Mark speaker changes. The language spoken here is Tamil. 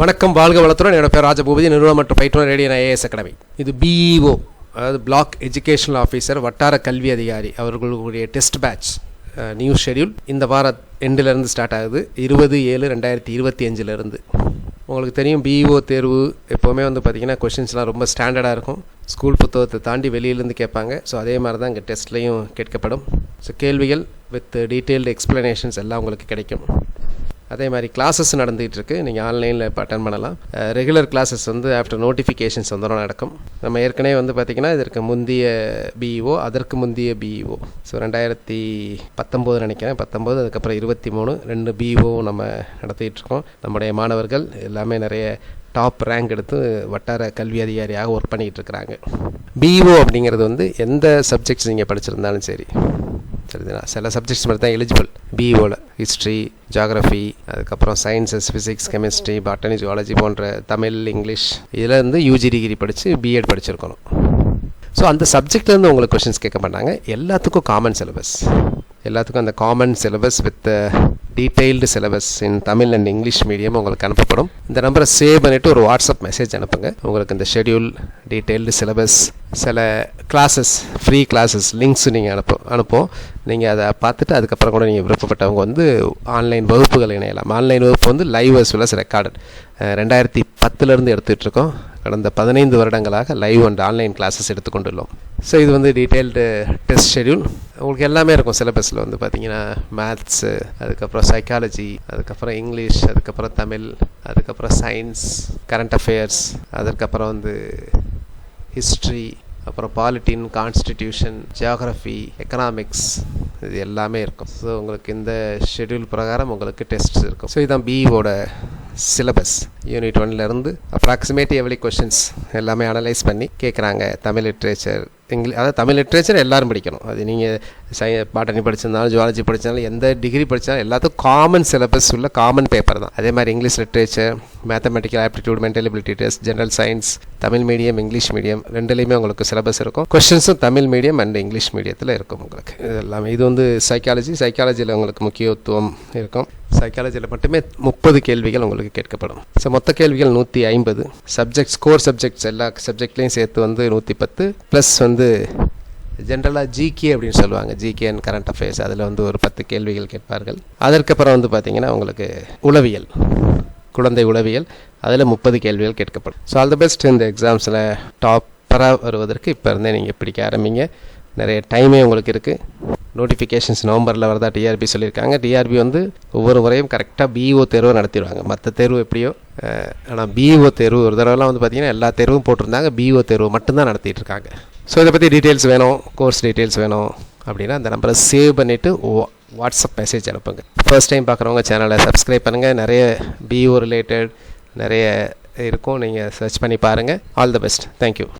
Speaker 1: வணக்கம் வாழ்க வளத்துடன். என்னோட பேர் ராஜபூபதி. நிறுவனம் மற்றும் பயிற்றுனர் ரேடியன் ஐஏஎஸ் அகாடமி இது பிஇஓ அதாவது பிளாக் எஜுகேஷனல் ஆஃபீஸர் வட்டார கல்வி அதிகாரி. அவர்களுடைய டெஸ்ட் பேட்ச் நியூ ஷெடியூல் இந்த வார எண்டிலிருந்து ஸ்டார்ட் ஆகுது. இருபது ஏழு ரெண்டாயிரத்தி இருபத்தி அஞ்சிலிருந்து. உங்களுக்கு தெரியும் பிஇஓ தேர்வு எப்போவுமே வந்து பார்த்திங்கன்னா கொஷின்ஸ்லாம் ரொம்ப ஸ்டாண்டர்டாக இருக்கும். ஸ்கூல் புத்தகத்தை தாண்டி வெளியிலேருந்து கேட்பாங்க. ஸோ அதே மாதிரி தான் இங்கே டெஸ்ட்லேயும் கேட்கப்படும். ஸோ கேள்விகள் வித் டீட்டெயில்டு எக்ஸ்ப்ளனேஷன்ஸ் எல்லாம் உங்களுக்கு கிடைக்கும். அதே மாதிரி கிளாஸஸ் நடந்துகிட்டு இருக்கு நீங்கள் ஆன்லைனில் இப்போ அட்டன் பண்ணலாம் ரெகுலர் கிளாஸஸ் வந்து ஆஃப்டர் நோட்டிஃபிகேஷன்ஸ் வந்துடும் நடக்கும். நம்ம ஏற்கனவே வந்து பார்த்திங்கன்னா இதற்கு முந்தைய பிஇஓ அதற்கு முந்தைய பிஇஓ ஸோ ரெண்டாயிரத்தி பத்தொம்போது நினைக்கிறேன். பத்தொம்போது அதுக்கப்புறம் இருபத்தி மூணு ரெண்டு பிஇஓ நம்ம நடத்திட்டுருக்கோம் நம்முடைய மாணவர்கள் எல்லாமே நிறைய டாப் ரேங்க் எடுத்து வட்டார கல்வி அதிகாரியாக ஒர்க் பண்ணிகிட்டு இருக்கிறாங்க பிஇஓ அப்படிங்கிறது வந்து எந்த சப்ஜெக்ட்ஸ் நீங்கள் படிச்சிருந்தாலும் சரி. சரிங்களா சில சப்ஜெக்ட்ஸ் மட்டும் தான் எலிஜிபிள் பிஇஓவில் ஹிஸ்ட்ரி ஜாகிரஃபி அதுக்கப்புறம் sciences physics chemistry botany zoology போன்ற தமிழ் இங்கிலீஷ். இதில் இருந்து யூஜி டிகிரி படித்து பிஎட் படிச்சிருக்கணும். ஸோ அந்த சப்ஜெக்ட்லேருந்து உங்களுக்கு கொஷின்ஸ் கேட்க மாட்டாங்க. எல்லாத்துக்கும் காமன் சிலபஸ் எல்லாத்துக்கும் அந்த common syllabus with detailed syllabus in Tamil and English medium உங்களுக்கு அனுப்பப்படும். இந்த நம்பரை சேவ் பண்ணிவிட்டு ஒரு வாட்ஸ்அப் மெசேஜ் அனுப்புங்க. உங்களுக்கு இந்த ஷெடியூல் டீட்டெயில்டு சிலபஸ் சில கிளாஸஸ் ஃப்ரீ கிளாஸஸ் லிங்க்ஸ் நீங்கள் அனுப்ப அனுப்போம் நீங்கள் அதை பார்த்துட்டு அதுக்கப்புறம் கூட நீங்கள் விருப்பப்பட்டவங்க வந்து ஆன்லைன் வகுப்புகள் இணையலாம். ஆன்லைன் வகுப்பு வந்து live as well as recorded ரெண்டாயிரத்தி பத்துலேருந்து எடுத்துகிட்ருக்கோம் கடந்த பதினைந்து வருடங்களாக லைவ் அண்ட் ஆன்லைன் கிளாஸஸ் எடுத்துக்கொண்டுள்ளோம். ஸோ இது வந்து டீட்டெயில்டு டெஸ்ட் ஷெடியூல் உங்களுக்கு எல்லாமே இருக்கும். சிலபஸில் வந்து பார்த்தீங்கன்னா மேத்ஸு அதுக்கப்புறம் சைக்காலஜி அதுக்கப்புறம் இங்கிலீஷ் அதுக்கப்புறம் தமிழ் அதுக்கப்புறம் சயின்ஸ் கரண்ட் அஃபேர்ஸ் அதுக்கப்புறம் வந்து ஹிஸ்ட்ரி அப்புறம் பாலிட்டின் கான்ஸ்டிடியூஷன் ஜியாகிரஃபி எக்கனாமிக்ஸ் இது எல்லாமே இருக்கும். ஸோ உங்களுக்கு இந்த ஷெடியூல் பிரகாரம் உங்களுக்கு டெஸ்ட்ஸ் இருக்கும். ஸோ இதுதான் பிஇஓட சிலபஸ் யூனிட் ஒன்லேருந்து அப்ராக்சிமேட் எவ்வளி கொஷின்ஸ் எல்லாமே அனலைஸ் பண்ணி கேட்குறாங்க தமிழ் லிட்ரேச்சர் இங்கிலீஷ் அதாவது தமிழ் லிட்ரேச்சர் எல்லோரும் படிக்கணும். அது நீங்கள் சை பாட்டனி படிச்சிருந்தாலும் ஜுவாலஜி படித்தாலும் எந்த டிகிரி படித்தாலும் எல்லாத்துக்கும் காமன் சிலபஸ் உள்ள காமன் பேப்பர் தான். அதே மாதிரி English literature mathematical aptitude mental ability test general science Tamil medium English medium ரெண்டுலேயுமே உங்களுக்கு சிலபஸ் இருக்கும். கொஷின்ஸும் தமிழ் மீடியம் அண்ட் இங்கிலீஷ் மீடியத்தில் இருக்கும் உங்களுக்கு. இது எல்லாமே இது வந்து சைக்காலஜி சைக்காலஜியில் உங்களுக்கு முக்கியத்துவம் இருக்கும். சைக்காலஜியில் மட்டுமே முப்பது கேள்விகள் உங்களுக்கு கேட்கப்படும். ஸோ மொத்த கேள்விகள் நூற்றி ஐம்பது. சப்ஜெக்ட்ஸ் கோர் சப்ஜெக்ட்ஸ் எல்லா சப்ஜெக்ட்லேயும் சேர்த்து வந்து நூற்றி பத்து. ப்ளஸ் வந்து ஜென்ரலாக ஜிகே அப்படின்னு சொல்லுவாங்க. ஜிகே அண்ட் கரண்ட் அஃபேர்ஸ் அதில் வந்து ஒரு பத்து கேள்விகள் கேட்பார்கள். அதற்கப்புறம் வந்து பார்த்திங்கன்னா உங்களுக்கு உளவியல் குழந்தை உளவியல் அதில் முப்பது கேள்விகள் கேட்கப்படும். ஸோ ஆல் த பெஸ்ட் இந்த எக்ஸாம்ஸில் டாப்பராக வருவதற்கு இப்போ இருந்தே நீங்கள் பிடிக்க ஆரம்பிங்க. நிறைய டைமே உங்களுக்கு இருக்குது நோட்டிஃபிகேஷன்ஸ் நவம்பரில் வரதா டிஆர்பி சொல்லியிருக்காங்க. டிஆர்பி வந்து ஒவ்வொரு முறையும் கரெக்டாக பிஓ தேர்வை நடத்திடுவாங்க. மற்ற தேர்வு எப்படியோ ஆனால் பிஇஓ தேர்வு ஒரு தடவைலாம் வந்து பார்த்திங்கன்னா எல்லா தேர்வும் போட்டிருந்தாங்க. பிஓ தேர்வு மட்டும்தான் நடத்திட்டு இருக்காங்க. ஸோ இதை பற்றி டீட்டெயில்ஸ் வேணும் கோர்ஸ் டீட்டெயில்ஸ் வேணும் அப்படின்னா அந்த நம்பரை சேவ் பண்ணிவிட்டு வாட்ஸ்அப் மெசேஜ் அனுப்புங்க. ஃபர்ஸ்ட் டைம் பார்க்குறவங்க சேனலை சப்ஸ்கிரைப் பண்ணுங்கள் நிறைய பிஓ ரிலேட்டட் நிறைய இருக்கும். நீங்கள் சர்ச் பண்ணி பாருங்கள் ஆல் த பெஸ்ட் தேங்க்யூ